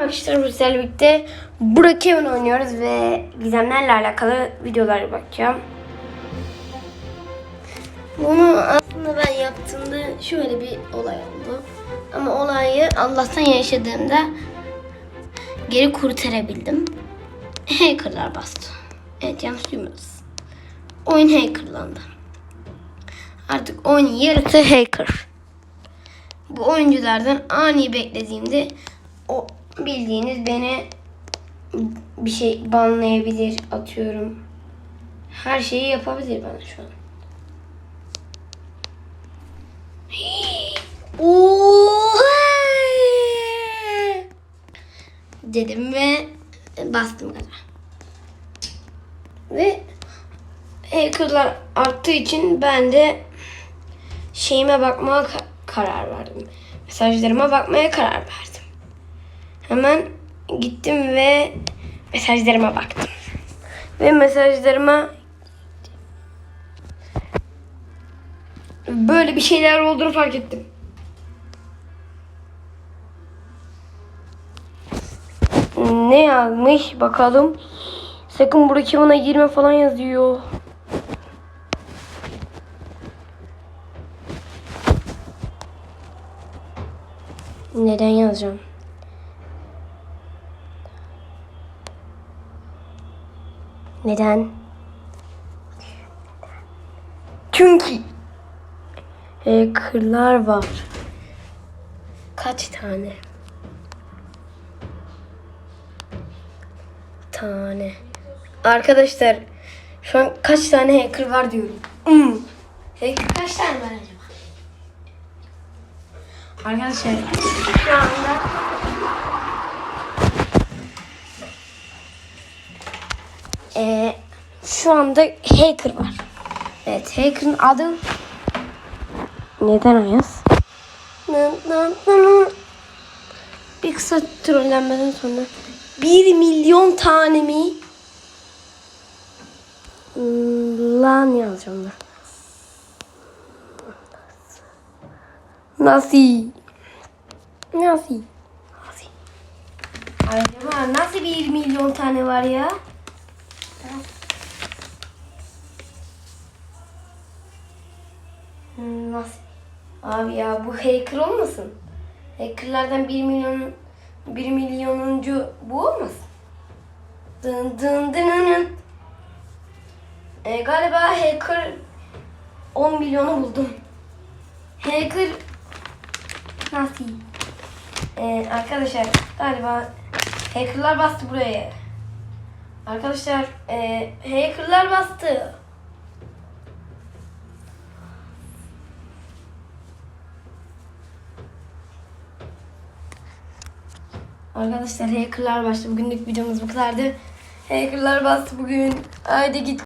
Arkadaşlar bizlerle birlikte Burak Evin oynuyoruz ve gizemlerle alakalı videolara bakacağım. Bunu aslında ben yaptığımda şöyle bir olay oldu. Ama olayı Allah'tan yaşadığımda geri kurtarabildim. Hackerlar bastı. Evet yanlış duymadınız. Oyun hackerlandı. Artık oyun yarısı hacker. Bu oyunculardan ani beklediğimde o bildiğiniz beni bir şey banlayabilir atıyorum. Her şeyi yapabilir bana şu an. Oha! Dedim ve bastım gaza. Ve hackerlar arttığı için ben de şeyime bakmaya ka- karar verdim. Mesajlarıma bakmaya karar verdim. Hemen gittim ve mesajlarıma baktım. Ve mesajlarıma böyle bir şeyler olduğunu fark ettim. Ne yazmış bakalım. Sakın buradaki bana girme falan yazıyor. Neden yazacağım? Neden? Çünkü hackerlar var. Kaç tane? Tane. Arkadaşlar şu an kaç tane hacker var diyorum. Hmm. Hacker kaç tane var acaba? Arkadaşlar şu anda şu anda hacker var. Evet hacker'ın adı neden Ayaz? Bir kısa trollenmeden sonra 1 milyon tane mi? Hmm, Lan yazacağım da. Nasıl? Nasıl? Nasıl? Acaba nasıl 1 milyon tane var ya? Nasıl? Abi ya bu hacker olmasın? Hackerlardan 1 milyon 1 milyonuncu bu olmasın? Dın dın dın e, galiba hacker 10 milyonu buldum. Hacker nasıl? E, arkadaşlar galiba hackerlar bastı buraya. Arkadaşlar e, hackerlar bastı. Arkadaşlar hackerlar bastı. Bugünlük videomuz bu kadardı. Hackerlar bastı bugün. Haydi git.